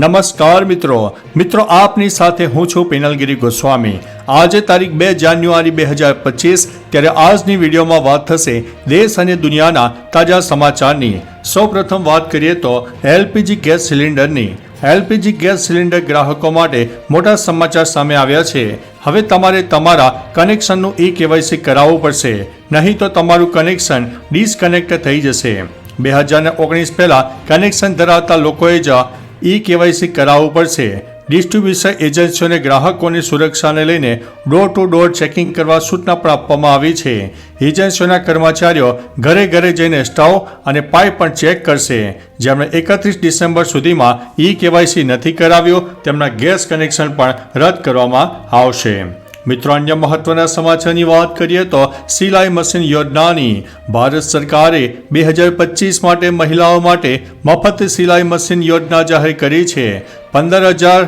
નમસ્કાર મિત્રો. મિત્રો, આપની સાથે હું છું પિનલગીરી ગોસ્વામી. આજે તારીખ બે જાન્યુઆરી બે હજાર પચીસ, ત્યારે આજની વિડીયોમાં વાત થશે દેશ અને દુનિયાના તાજા સમાચારની. સૌપ્રથમ વાત કરીએ તો એલપીજી ગેસ સિલિન્ડરની. એલપીજી ગેસ સિલિન્ડર ગ્રાહકો માટે મોટા સમાચાર સામે આવ્યા છે. હવે તમારે તમારા કનેક્શનનું ઈ કેવાયસી કરાવવું પડશે. નહીં તો તમારું કનેક્શન ડિસકનેક્ટ થઈ જશે. બે હજાર ઓગણીસ પહેલાં કનેક્શન ધરાવતા લોકોએ જ ઈ કેવાયસી કરાવવું પડશે. ડિસ્ટ્રીબ્યુશન એજન્સીઓને ગ્રાહકોની સુરક્ષાને લઈને ડોર ટુ ડોર ચેકિંગ કરવા સૂચના પણ આપવામાં આવી છે. એજન્સીઓના કર્મચારીઓ ઘરે ઘરે જઈને સ્ટવ અને પાઇપ પણ ચેક કરશે. જેમણે એકત્રીસ ડિસેમ્બર સુધીમાં ઈ કેવાયસી નથી કરાવ્યું, તેમના ગેસ કનેક્શન પણ રદ કરવામાં આવશે. મિત્રો અન્ય મહત્વના સમાચારની વાત કરીએ તો સિલાઈ મશીન યોજનાની ભારત સરકારે બે હજાર પચીસ માટે મહિલાઓ માટે મફત સિલાઈ મશીન યોજના જાહેર કરી છે. પંદર હજાર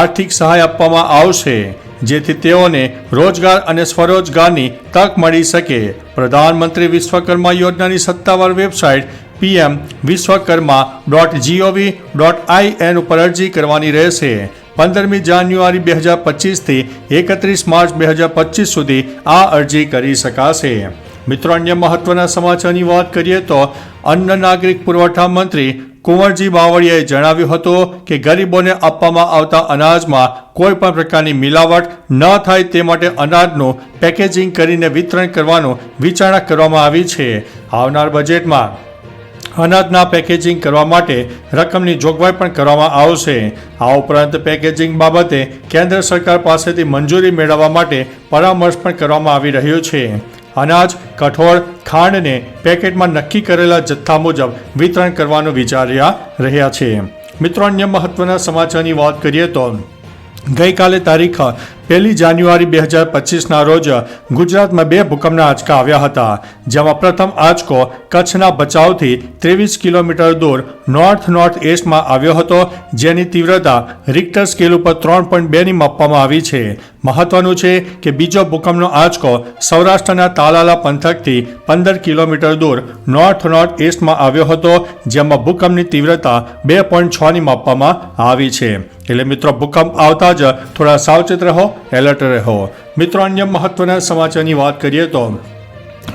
આર્થિક સહાય આપવામાં આવશે, જેથી તેઓને રોજગાર અને સ્વરોજગારની તક મળી શકે. પ્રધાનમંત્રી વિશ્વકર્મા યોજનાની સત્તાવાર website PM Vishwakarma dot GOV dot I N ઉપર અરજી કરવાની રહેશે. પંદરમી જાન્યુઆરી બે હજાર પચીસથી એકત્રીસ માર્ચ બે હજાર પચીસ સુધી આ અરજી કરી શકાશે. મિત્રો, અન્ય મહત્વના સમાચારની વાત કરીએ તો અન્ન નાગરિક પુરવઠા મંત્રી કુંવરજી બાવળિયાએ જણાવ્યું હતું કે ગરીબોને આપવામાં આવતા અનાજમાં કોઈ પણ પ્રકારની મિલાવટ ન થાય તે માટે અનાજનું પેકેજિંગ કરીને વિતરણ કરવાનું વિચારણા કરવામાં આવી છે. આવનાર બજેટમાં અનાજના પેકેજિંગ કરવા માટે રકમની જોગવાઈ પણ કરવામાં આવશે. આ ઉપરાંત પેકેજિંગ બાબતે કેન્દ્ર સરકાર પાસેથી મંજૂરી મેળવવા માટે પરામર્શ પણ કરવામાં આવી રહ્યો છે. અનાજ, કઠોળ, ખાંડને પેકેટમાં નક્કી કરેલા જથ્થા મુજબ વિતરણ કરવાનું વિચાર્યા રહ્યા છે. મિત્રો, અન્ય મહત્વના સમાચારની વાત કરીએ તો ગઈકાલે તારીખ પહેલી જાન્યુઆરી બે હજાર પચીસના રોજ ગુજરાતમાં બે ભૂકંપના આંચકા આવ્યા હતા, જેમાં પ્રથમ આંચકો કચ્છના બચાવથી ત્રેવીસ કિલોમીટર દૂર નોર્થ નોર્થ એસ્ટમાં આવ્યો હતો, જેની તીવ્રતા રિક્ટર સ્કેલ ઉપર ત્રણ પોઈન્ટ બેની માપવામાં આવી છે. મહત્વનું છે કે બીજો ભૂકંપનો આંચકો સૌરાષ્ટ્રના તાલાલા પંથકથી પંદર કિલોમીટર દૂર નોર્થ નોર્થ એસ્ટમાં આવ્યો હતો, જેમાં ભૂકંપની તીવ્રતા બે પોઈન્ટ છની માપવામાં આવી છે. એટલે મિત્રો, ભૂકંપ આવતા જ થોડા સાવચેત રહો. એલર્ટ રહો. મિત્રો, અન્ય મહત્વના સમાચારની વાત કરીએ તો,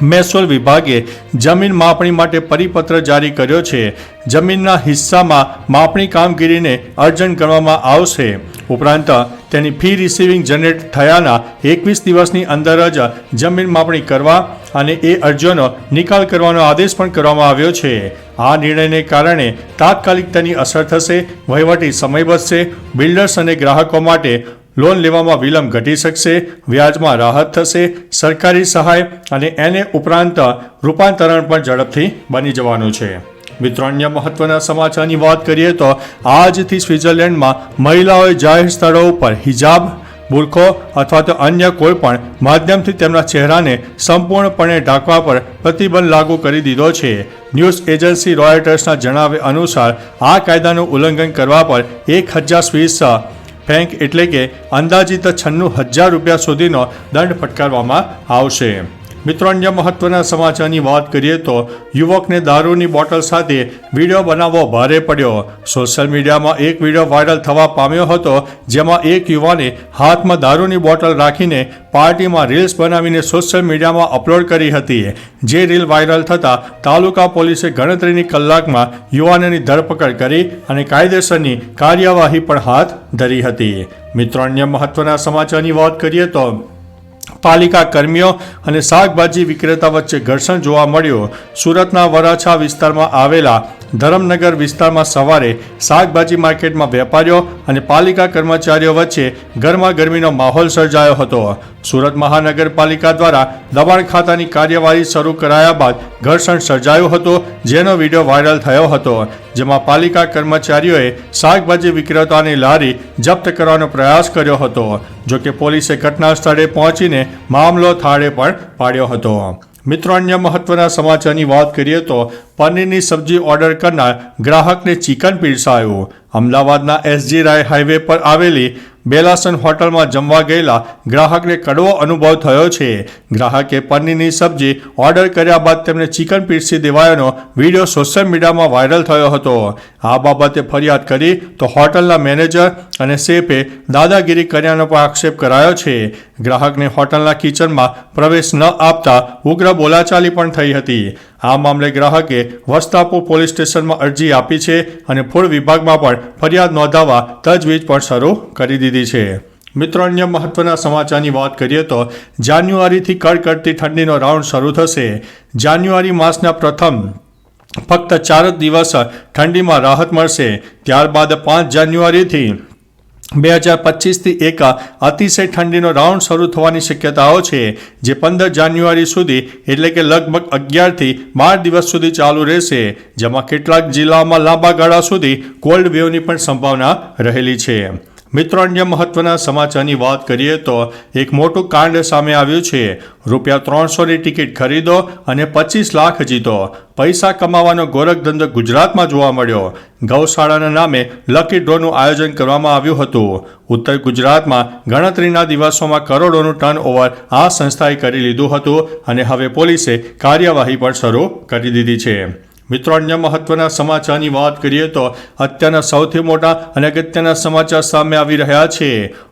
મહેસૂલ વિભાગે જમીન માપણી માટે પરિપત્ર જારી કર્યો છે. જમીનના હિસ્સામાં માપણી કામગીરીને અર્જન કરવામાં આવશે. ઉપરાંત, તેની ફી રિસીવિંગ જનરેટ થયાના એકવીસ દિવસની અંદર જ જમીન માપણી કરવા અને એ અરજીઓનો નિકાલ કરવાનો આદેશ પણ કરવામાં આવ્યો છે. આ નિર્ણયને કારણે તાત્કાલિક તેની અસર થશે, વહીવટી સમય બચશે બિલ્ડર્સ અને ગ્રાહકો માટે લોન લેવામાં વિલંબ ઘટી શકશે, વ્યાજમાં રાહત થશે, સરકારી સહાય અને એને ઉપરાંત રૂપાંતરણ પણ ઝડપથી બની જવાનું છે. મિત્રો, અન્ય મહત્વના સમાચારની વાત કરીએ તો આજથી સ્વિટ્ઝરલેન્ડમાં મહિલાઓએ જાહેર સ્થળો ઉપર હિજાબ, બુરખો અથવા તો અન્ય કોઈ પણ માધ્યમથી તેમના ચહેરાને સંપૂર્ણપણે ઢાંકવા પર પ્રતિબંધ લાગુ કરી દીધો છે. ન્યૂઝ એજન્સી રોયટર્સના જણાવ્યા અનુસાર, આ કાયદાનું ઉલ્લંઘન કરવા પર એક હજાર સ્વીસ ફેંક એટલે કે અંદાજિત છન્નું હજાર રૂપિયા સુધીનો દંડ ફટકારવામાં આવશે. મિત્રો, અન્ય મહત્વના સમાચારની વાત કરીએ તો યુવકને દારૂની બોટલ સાથે વીડિયો બનાવવો ભારે પડ્યો. સોશિયલ મીડિયામાં એક વીડિયો વાયરલ થવા પામ્યો હતો, જેમાં એક યુવાને હાથમાં દારૂની બોટલ રાખીને પાર્ટીમાં રીલ્સ બનાવીને સોશિયલ મીડિયામાં અપલોડ કરી હતી. જે રીલ વાયરલ થતાં તાલુકા પોલીસે ગણતરીની કલાકમાં યુવાનની ધરપકડ કરી અને કાયદેસરની કાર્યવાહી પણ હાથ ધરી હતી. મિત્રો, અન્ય મહત્વના સમાચારની વાત કરીએ તો પાલિકા કર્મીઓ અને શાકભાજી વિક્રેતા વચ્ચે ઘર્ષણ જોવા મળ્યું. સુરતના વરાછા વિસ્તારમાં આવેલા ધરમનગર વિસ્તારમાં સવારે શાકભાજી માર્કેટમાં વેપારીઓ અને પાલિકા કર્મચારીઓ વચ્ચે ગરમા ગરમીનો માહોલ સર્જાયો હતો. સુરત મહાનગરપાલિકા દ્વારા દબાણ ખાતાની કાર્યવાહી શરૂ કરાયા બાદ ઘર્ષણ સર્જાયો હતો, જેનો વીડિયો વાયરલ થયો હતો, જેમાં પાલિકા કર્મચારીઓએ શાકભાજી વિક્રેતાની લારી જપ્ત કરવાનો પ્રયાસ કર્યો હતો જોકે પોલીસે ઘટના સ્થળે પહોંચીને મામલો થાળે પણ પાડ્યો હતો. મિત્રો, અન્ય મહત્વના સમાચારની વાત કરીએ તો પનીરની સબ્જી ઓર્ડર કરનાર ગ્રાહકને ચિકન પીરસાયું. અમદાવાદના એસજી રાય હાઈવે પર આવેલી બેલાસન હોટલમાં જમવા ગયેલા ગ્રાહકને કડવો અનુભવ થયો છે. ગ્રાહકે પનીરની સબ્જી ઓર્ડર કર્યા બાદ તેમને ચિકન પીરસી દેવાયોનો વીડિયો સોશિયલ મીડિયામાં વાયરલ થયો હતો. આ બાબતે ફરિયાદ કરી તો હોટલના મેનેજર અને શેફે દાદાગીરી કર્યાનો પણ આક્ષેપ કરાયો છે. ગ્રાહકને હોટલના કિચનમાં પ્રવેશ ન આપતા ઉગ્ર બોલાચાલી પણ થઈ હતી. આ મામલે ગ્રાહકે વસ્તાપુર પોલીસ સ્ટેશનમાં અરજી આપી છે અને ફૂડ વિભાગમાં પણ ફરિયાદ નોંધાવવા તજવીજ પણ શરૂ કરી દીધી છે. મિત્રો, અન્ય મહત્વના સમાચારની વાત કરીએ તો જાન્યુઆરીથી કડકડતી ઠંડીનો રાઉન્ડ શરૂ થશે. જાન્યુઆરી માસના પ્રથમ ફક્ત ચાર જ દિવસ ઠંડીમાં રાહત મળશે. ત્યારબાદ પાંચ જાન્યુઆરીથી બે હજાર પચીસથી એક અતિશય ઠંડીનો રાઉન્ડ શરૂ થવાની શક્યતાઓ છે, જે પંદર જાન્યુઆરી સુધી, એટલે કે લગભગ અગિયારથી બાર દિવસ સુધી ચાલુ રહેશે, જેમાં કેટલાક જિલ્લાઓમાં લાંબા ગાળા સુધી કોલ્ડ વેવની પણ સંભાવના રહેલી છે. મિત્રો અન્ય મહત્વના સમાચારની વાત કરીએ તો એક મોટું કાંડ સામે આવ્યું છે. રૂપિયા ત્રણસોની ટિકિટ ખરીદો અને પચીસ લાખ જીતો. પૈસા કમાવાનો ગોરખધંધો ગુજરાતમાં જોવા મળ્યો. ગૌશાળાના નામે લકી ડ્રોનું આયોજન કરવામાં આવ્યું હતું. ઉત્તર ગુજરાતમાં ગણતરીના દિવસોમાં કરોડોનું ટર્ન ઓવર આ સંસ્થાએ કરી લીધું હતું અને હવે પોલીસે કાર્યવાહી પણ શરૂ કરી દીધી છે. મિત્રો, અન્ય મહત્વના સમાચારની વાત કરીએ તો અત્યારના સૌથી મોટા અને અગત્યના સમાચાર સામે આવી રહ્યા છે.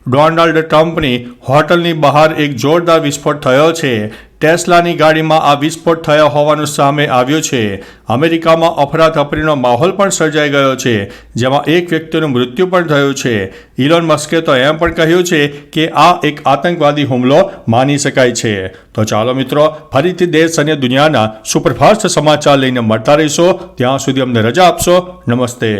ડોનાલ્ડ ટ્રમ્પની હોટલની બહાર એક જોરદાર વિસ્ફોટ થયો છે. ટેસ્લાની ગાડીમાં આ વિસ્ફોટ થયો હોવાનું સામે આવ્યું છે. અમેરિકામાં અફરાતફરીનો માહોલ પણ સર્જાઈ ગયો છે, જેમાં એક વ્યક્તિનું મૃત્યુ પણ થયું છે. ઇલોન મસ્કે તો એમ પણ કહ્યું છે કે આ એક આતંકવાદી હુમલો માની શકાય છે. તો ચાલો મિત્રો, ફરીથી દેશ અને દુનિયાના સુપરફાસ્ટ સમાચાર લઈને મળતા રહીશો. ત્યાં સુધી અમને રજા આપશો. નમસ્તે.